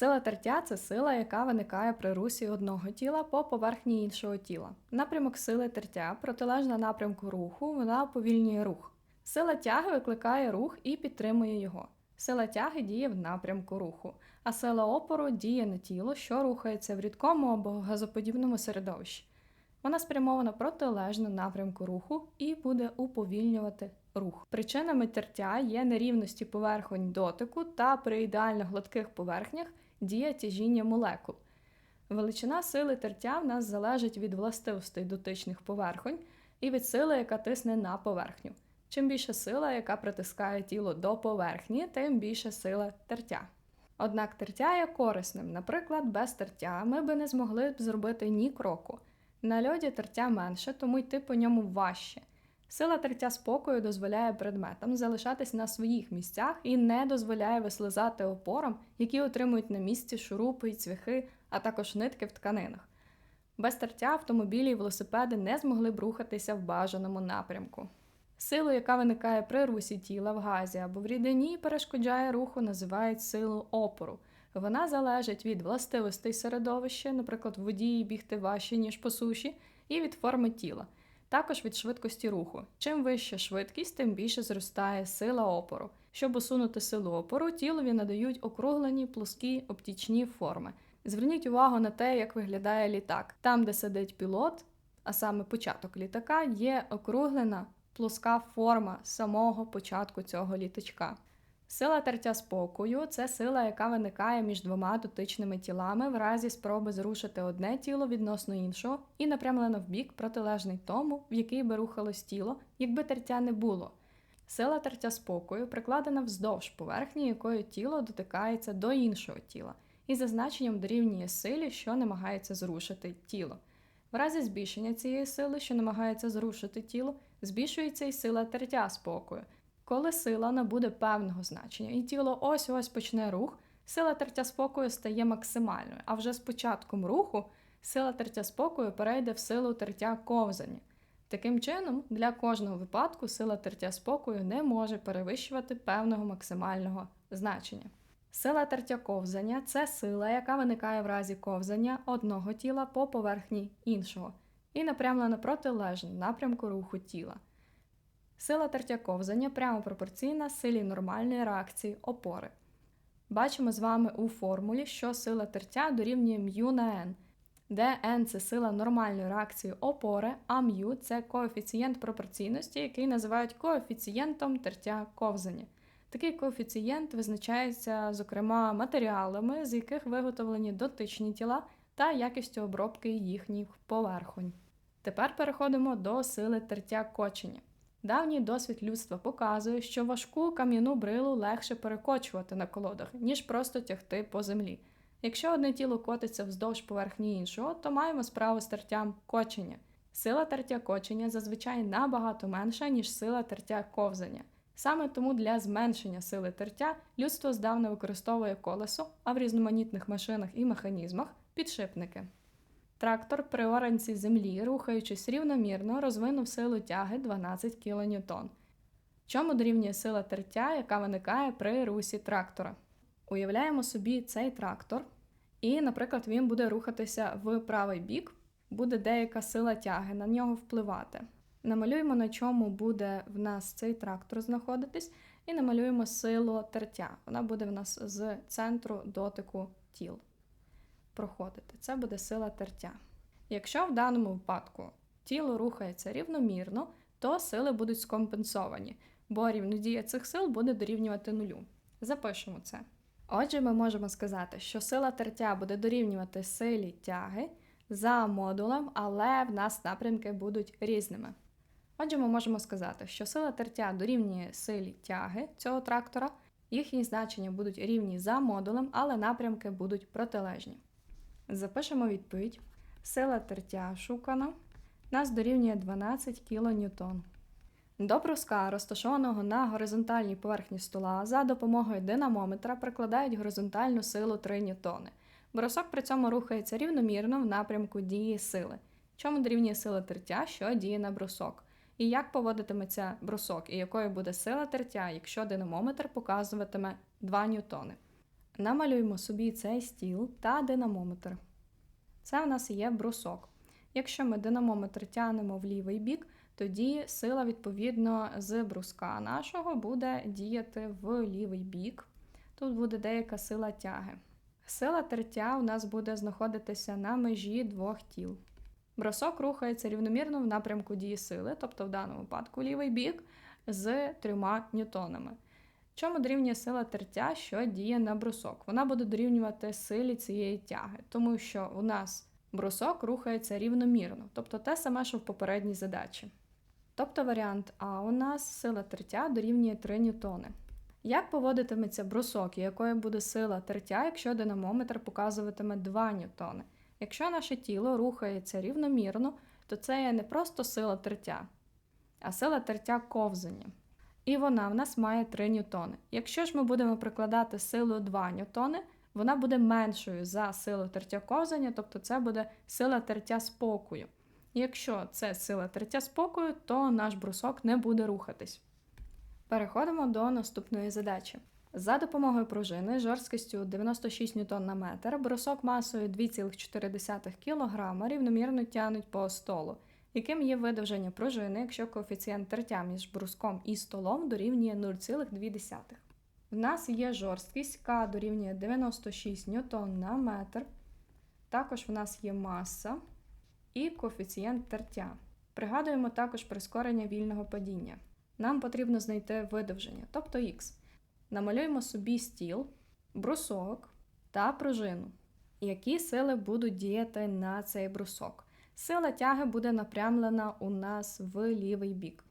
Сила тертя це сила, яка виникає при русі одного тіла по поверхні іншого тіла. Напрямок сили тертя протилежна напрямку руху, вона уповільнює рух. Сила тяги викликає рух і підтримує його. Сила тяги діє в напрямку руху, а сила опору діє на тіло, що рухається в рідкому або газоподібному середовищі. Вона спрямована протилежно напрямку руху і буде уповільнювати рух. Причинами тертя є нерівності поверхонь дотику та при ідеально гладких поверхнях дія тяжіння молекул. Величина сили тертя в нас залежить від властивостей дотичних поверхонь і від сили, яка тисне на поверхню. Чим більша сила, яка притискає тіло до поверхні, тим більша сила тертя. Однак тертя є корисним. Наприклад, без тертя ми би не змогли б зробити ні кроку. На льоді тертя менше, тому йти по ньому важче. Сила тертя спокою дозволяє предметам залишатись на своїх місцях і не дозволяє вислизати опорам, які отримують на місці шурупи й цвяхи, а також нитки в тканинах. Без тертя автомобілі і велосипеди не змогли б рухатися в бажаному напрямку. Силу, яка виникає при русі тіла в газі або в рідині і перешкоджає руху, називають силу опору. Вона залежить від властивостей середовища, наприклад, в воді бігти важче, ніж по суші, і від форми тіла, також від швидкості руху. Чим вища швидкість, тим більше зростає сила опору. Щоб усунути силу опору, тілові надають округлені плоскі оптічні форми. Зверніть увагу на те, як виглядає літак. Там, де сидить пілот, а саме початок літака, є округлена плоска форма самого початку цього літачка. Сила тертя спокою це сила, яка виникає між двома дотичними тілами в разі спроби зрушити одне тіло відносно іншого і напрямлено в бік протилежний тому, в який би рухалось тіло, якби тертя не було. Сила тертя спокою прикладена вздовж поверхні, якою тіло дотикається до іншого тіла, і за значенням дорівнює силі, що намагається зрушити тіло. В разі збільшення цієї сили, що намагається зрушити тіло, збільшується і сила тертя спокою. Коли сила набуде певного значення, і тіло ось ось почне рух, сила тертя спокою стає максимальною, а вже з початком руху сила тертя спокою перейде в силу тертя ковзання. Таким чином, для кожного випадку сила тертя спокою не може перевищувати певного максимального значення. Сила тертя ковзання це сила, яка виникає в разі ковзання одного тіла по поверхні іншого, і напрямлена протилежно напрямку руху тіла. Сила тертя ковзання прямо пропорційна силі нормальної реакції опори. Бачимо з вами у формулі, що сила тертя дорівнює μ на n, де n це сила нормальної реакції опори, а μ це коефіцієнт пропорційності, який називають коефіцієнтом тертя ковзання. Такий коефіцієнт визначається, зокрема, матеріалами, з яких виготовлені дотичні тіла та якістю обробки їхніх поверхонь. Тепер переходимо до сили тертя кочення. Давній досвід людства показує, що важку кам'яну брилу легше перекочувати на колодах, ніж просто тягти по землі. Якщо одне тіло котиться вздовж поверхні іншого, то маємо справу з тертям кочення. Сила тертя кочення зазвичай набагато менша, ніж сила тертя ковзання. Саме тому для зменшення сили тертя людство здавна використовує колесо, а в різноманітних машинах і механізмах підшипники. Трактор при оранці землі, рухаючись рівномірно, розвинув силу тяги 12 кН. Чому дорівнює сила тертя, яка виникає при русі трактора? Уявляємо собі цей трактор, і, наприклад, він буде рухатися в правий бік, буде деяка сила тяги на нього впливати. Намалюємо, на чому буде в нас цей трактор знаходитись, і намалюємо силу тертя. Вона буде в нас з центру дотику тіл проходити. Це буде сила тертя. Якщо в даному випадку тіло рухається рівномірно, то сили будуть скомпенсовані, бо рівнодія цих сил буде дорівнювати нулю. Запишемо це. Отже, ми можемо сказати, що сила тертя буде дорівнювати силі тяги за модулем, але в нас напрямки будуть різними. Отже, ми можемо сказати, що сила тертя дорівнює силі тяги цього трактора, їхні значення будуть рівні за модулем, але напрямки будуть протилежні. Запишемо відповідь. Сила тертя шукана. Нас дорівнює 12 кН. До бруска, розташованого на горизонтальній поверхні стола, за допомогою динамометра прикладають горизонтальну силу 3 ньютони. Брусок при цьому рухається рівномірно в напрямку дії сили. Чому дорівнює сила тертя, що діє на брусок? І як поводитиметься брусок, і якою буде сила тертя, якщо динамометр показуватиме 2 ньютони? Намалюємо собі цей стіл та динамометр. Це в нас є брусок. Якщо ми динамометр тягнемо в лівий бік, тоді сила, відповідно, з бруска нашого буде діяти в лівий бік. Тут буде деяка сила тяги. Сила тертя у нас буде знаходитися на межі двох тіл. Бросок рухається рівномірно в напрямку дії сили, тобто в даному випадку лівий бік, з трьома ньютонами. Чому дорівнює сила тертя, що діє на брусок? Вона буде дорівнювати силі цієї тяги, тому що у нас брусок рухається рівномірно, тобто те саме, що в попередній задачі. Тобто варіант А у нас сила тертя дорівнює 3 ньютони. Як поводитиметься брусок і якою буде сила тертя, якщо динамометр показуватиме 2 ньютони? Якщо наше тіло рухається рівномірно, то це є не просто сила тертя, а сила тертя ковзання. І вона в нас має 3 ньютони. Якщо ж ми будемо прикладати силу 2 ньютони, вона буде меншою за силу тертя ковзання, тобто це буде сила тертя спокою. Якщо це сила тертя спокою, то наш брусок не буде рухатись. Переходимо до наступної задачі. За допомогою пружини жорсткістю 96 Ньютон на метр брусок масою 2,4 кг рівномірно тягнуть по столу, яким є видовження пружини, якщо коефіцієнт тертя між бруском і столом дорівнює 0,2. В нас є жорсткість К дорівнює 96 Ньютон на метр. Також в нас є маса і коефіцієнт тертя. Пригадуємо також прискорення вільного падіння. Нам потрібно знайти видовження, тобто х. Намалюємо собі стіл, брусок та пружину. Які сили будуть діяти на цей брусок? Сила тяги буде напрямлена у нас в лівий бік.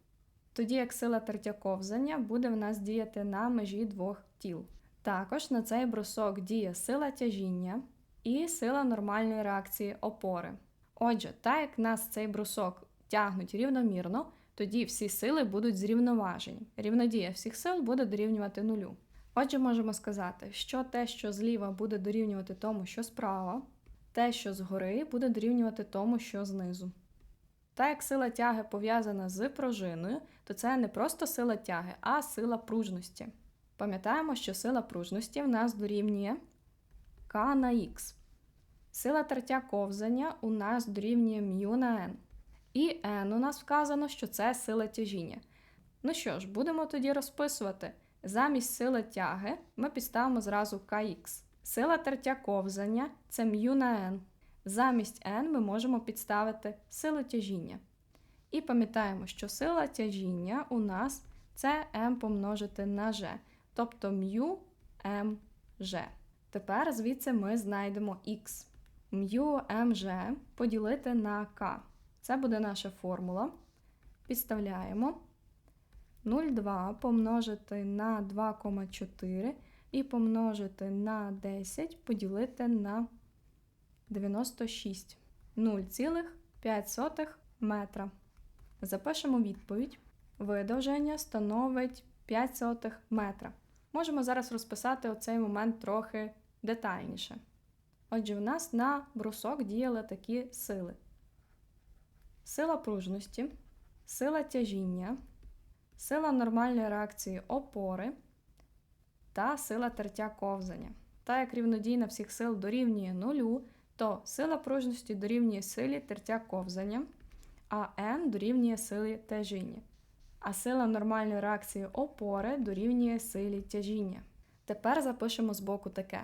Тоді як сила тертя ковзання буде в нас діяти на межі двох тіл. Також на цей брусок діє сила тяжіння і сила нормальної реакції опори. Отже, так як нас цей брусок тягнуть рівномірно, тоді всі сили будуть зрівноважені. Рівнодія всіх сил буде дорівнювати нулю. Отже, можемо сказати, що те, що зліва буде дорівнювати тому, що справа, те, що згори, буде дорівнювати тому, що знизу. Так як сила тяги пов'язана з пружиною, то це не просто сила тяги, а сила пружності. Пам'ятаємо, що сила пружності в нас дорівнює К на Х. Сила тертя ковзання у нас дорівнює μ на n. І n у нас вказано, що це сила тяжіння. Ну що ж, будемо тоді розписувати. Замість сили тяги ми підставимо зразу kx. Сила тертя ковзання це м'ю на N. Замість N ми можемо підставити силу тяжіння. І пам'ятаємо, що сила тяжіння у нас це М помножити на G, тобто м'ю МЖ. Тепер звідси ми знайдемо Х. М'ю МЖ поділити на K. Це буде наша формула. Підставляємо 0,2 помножити на 2,4 і помножити на 10 поділити на 96 0,5 метра. Запишемо відповідь. Видовження становить 5 метра. Можемо зараз розписати оцей момент трохи детальніше. Отже, в нас на брусок діяли такі сили сила пружності, сила тяжіння, сила нормальної реакції опори та сила тертя ковзання. Та як рівнодійна всіх сил дорівнює нулю, то сила пружності дорівнює силі тертя ковзання, а n дорівнює силі тяжіння. А сила нормальної реакції опори дорівнює силі тяжіння. Тепер запишемо збоку таке.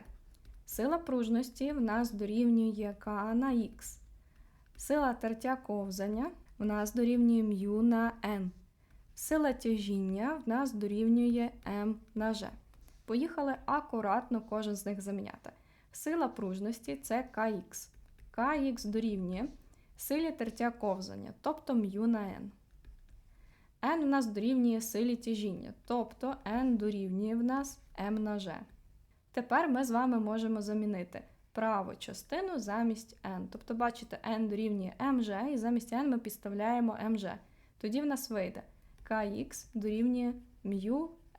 Сила пружності в нас дорівнює К на Х. Сила тертя ковзання в нас дорівнює μ на n. Сила тяжіння в нас дорівнює m на g. Поїхали акуратно кожен з них заміняти. Сила пружності це kx. kx дорівнює силі тертя ковзання, тобто μ на n. n в нас дорівнює силі тяжіння, тобто n дорівнює в нас m на g. Тепер ми з вами можемо замінити праву частину замість n. Тобто, бачите, n дорівнює mg, і замість n ми підставляємо mg. Тоді в нас вийде kx дорівнює μ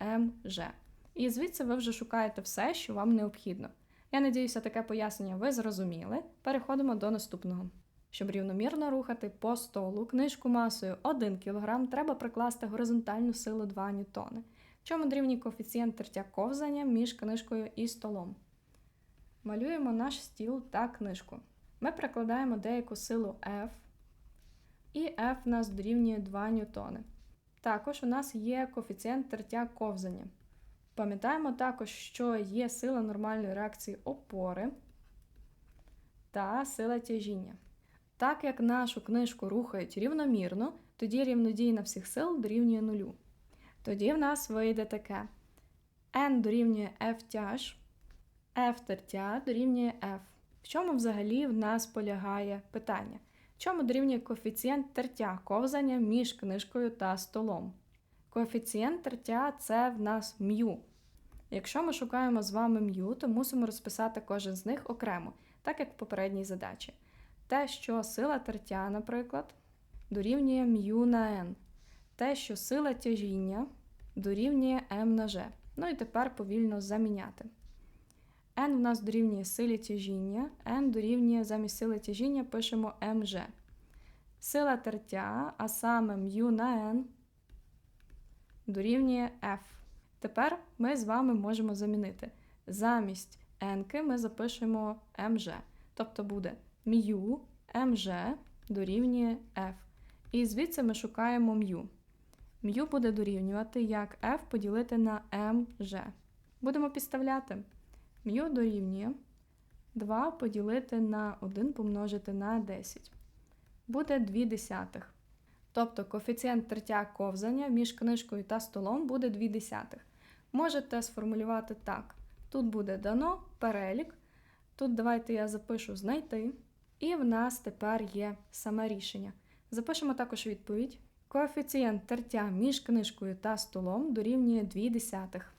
mg. І звідси ви вже шукаєте все, що вам необхідно. Я надіюся, таке пояснення ви зрозуміли. Переходимо до наступного. Щоб рівномірно рухати по столу книжку масою 1 кг, треба прикласти горизонтальну силу 2 ньютони. Чому дорівнює коефіцієнт тертя ковзання між книжкою і столом. Малюємо наш стіл та книжку. Ми прикладаємо деяку силу F, і F в нас дорівнює 2 ньютони. Також у нас є коефіцієнт тертя ковзання. Пам'ятаємо також, що є сила нормальної реакції опори та сила тяжіння. Так як нашу книжку рухають рівномірно, тоді рівнодійна всіх сил дорівнює нулю. Тоді в нас вийде таке: N дорівнює F тяж, F тертя дорівнює F. В чому взагалі в нас полягає питання? В чому дорівнює коефіцієнт тертя ковзання між книжкою та столом? Коефіцієнт тертя це в нас м'ю. Якщо ми шукаємо з вами м'ю, то мусимо розписати кожен з них окремо, так як в попередній задачі. Те, що сила тертя, наприклад, дорівнює м'ю на n. Те, що сила тяжіння дорівнює m на g. Ну і тепер повільно заміняти. n в нас дорівнює силі тяжіння, n дорівнює замість сили тяжіння пишемо mg. Сила тертя, а саме μ на n дорівнює F. Тепер ми з вами можемо замінити. Замість n ми запишемо mg. Тобто буде μ mg дорівнює F. І звідси ми шукаємо μ. М'ю буде дорівнювати, як F поділити на mg. Будемо підставляти. М'ю дорівнює 2 поділити на 1 помножити на 10. Буде 2 десятих. Тобто коефіцієнт тертя ковзання між книжкою та столом буде 2 десятих. Можете сформулювати так. Тут буде дано перелік. Тут давайте я запишу знайти. І в нас тепер є саме рішення. Запишемо також відповідь. Коефіцієнт тертя між книжкою та столом дорівнює 2 десятих.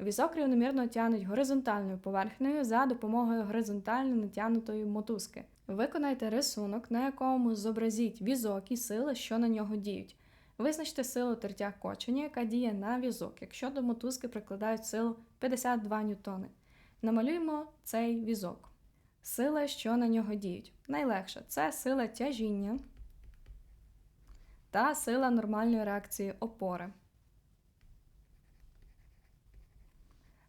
Візок рівномірно тягнуть горизонтальною поверхнею за допомогою горизонтально натягнутої мотузки. Виконайте рисунок, на якому зобразіть візок і сили, що на нього діють. Визначте силу тертя кочення, яка діє на візок, якщо до мотузки прикладають силу 52 ньютони. Намалюємо цей візок. Сили, що на нього діють. Найлегше це сила тяжіння та сила нормальної реакції опори.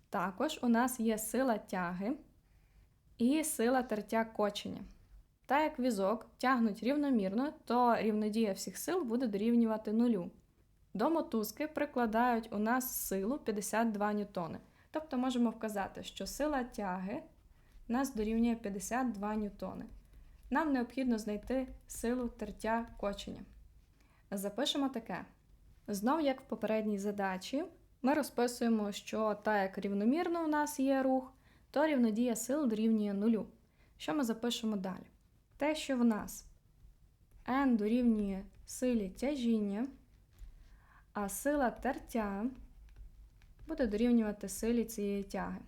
Також у нас є сила тяги і сила тертя кочення. Так як візок тягнуть рівномірно, то рівнодія всіх сил буде дорівнювати нулю. До мотузки прикладають у нас силу 52 ньютони. Тобто можемо вказати, що сила тяги нас дорівнює 52 ньютони. Нам необхідно знайти силу тертя кочення. Запишемо таке. Знов, як в попередній задачі, ми розписуємо, що так як рівномірно у нас є рух, то рівнодія сил дорівнює нулю. Що ми запишемо далі? Те, що в нас n дорівнює силі тяжіння, а сила тертя буде дорівнювати силі цієї тяги.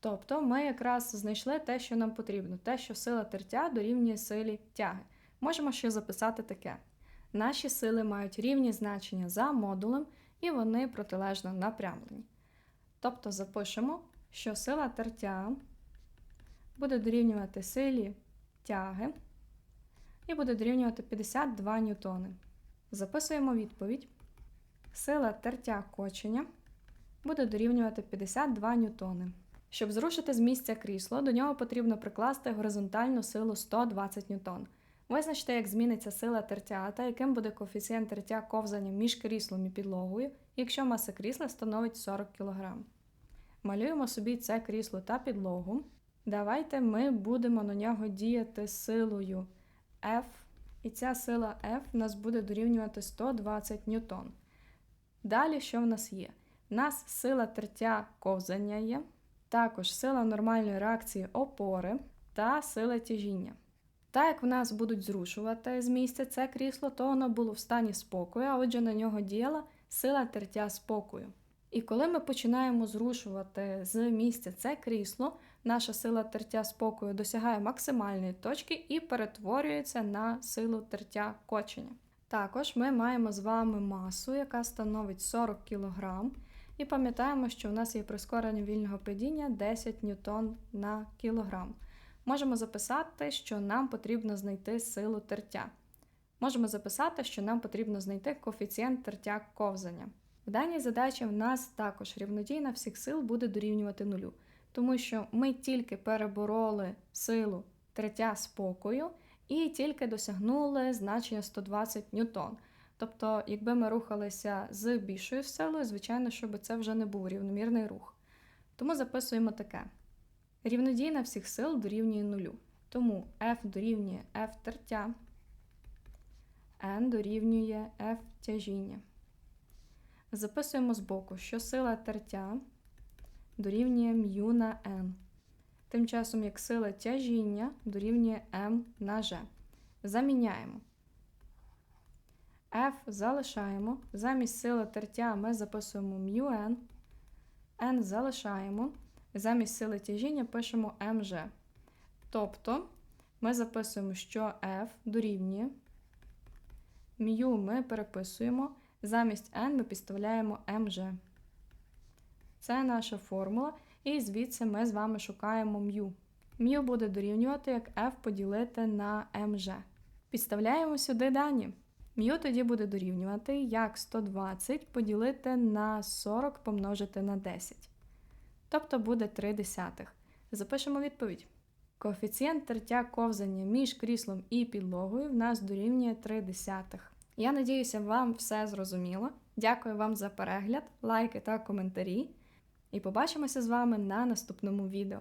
Тобто ми якраз знайшли те, що нам потрібно, те, що сила тертя дорівнює силі тяги. Можемо ще записати таке: наші сили мають рівні значення за модулем, і вони протилежно напрямлені. Тобто запишемо, що сила тертя буде дорівнювати силі тяги і буде дорівнювати 52 ньютони. Записуємо відповідь. Сила тертя кочення буде дорівнювати 52 ньютони. Щоб зрушити з місця крісло, до нього потрібно прикласти горизонтальну силу 120 ньютон. Визначте, як зміниться сила тертя та яким буде коефіцієнт тертя ковзання між кріслом і підлогою, якщо маса крісла становить 40 кг. Малюємо собі це крісло та підлогу. Давайте ми будемо на нього діяти силою F, і ця сила F у нас буде дорівнювати 120 ньютон. Далі, що в нас є? У нас сила тертя ковзання є, також сила нормальної реакції опори та сила тяжіння. Так як в нас будуть зрушувати з місця це крісло, то воно було в стані спокою, а отже на нього діяла сила тертя спокою. І коли ми починаємо зрушувати з місця це крісло, наша сила тертя спокою досягає максимальної точки і перетворюється на силу тертя кочення. Також ми маємо з вами масу, яка становить 40 кг, і пам'ятаємо, що у нас є прискорення вільного падіння 10 ньютон на кілограм. Можемо записати, що нам потрібно знайти силу тертя. Можемо записати, що нам потрібно знайти коефіцієнт тертя ковзання. В даній задачі в нас також рівнодійна всіх сил буде дорівнювати нулю. тому що ми тільки перебороли силу третя спокою і тільки досягнули значення 120 ньютон. Тобто, якби ми рухалися з більшою силою, звичайно, щоб це вже не був рівномірний рух. Тому записуємо таке: рівнодійна всіх сил дорівнює нулю. Тому F дорівнює F тертя, N дорівнює F тяжіння. Записуємо збоку, що сила тертя дорівнює μ на n. Тим часом, як сила тяжіння дорівнює m на g. Заміняємо. F залишаємо. Замість сили тертя ми записуємо μn. n залишаємо. Замість сили тяжіння пишемо mg. Тобто ми записуємо, що F дорівнює. μ ми переписуємо. Замість n ми підставляємо mg. Це наша формула. І звідси ми з вами шукаємо μ. М'ю буде дорівнювати, як f поділити на mg. Підставляємо сюди дані. М'ю тоді буде дорівнювати, як 120 поділити на 40 помножити на 10. Тобто буде 3 десятих. Запишемо відповідь. Коефіцієнт тертя ковзання між кріслом і підлогою в нас дорівнює 3 десятих. Я надіюся, вам все зрозуміло. Дякую вам за перегляд, лайки та коментарі. І побачимося з вами на наступному відео.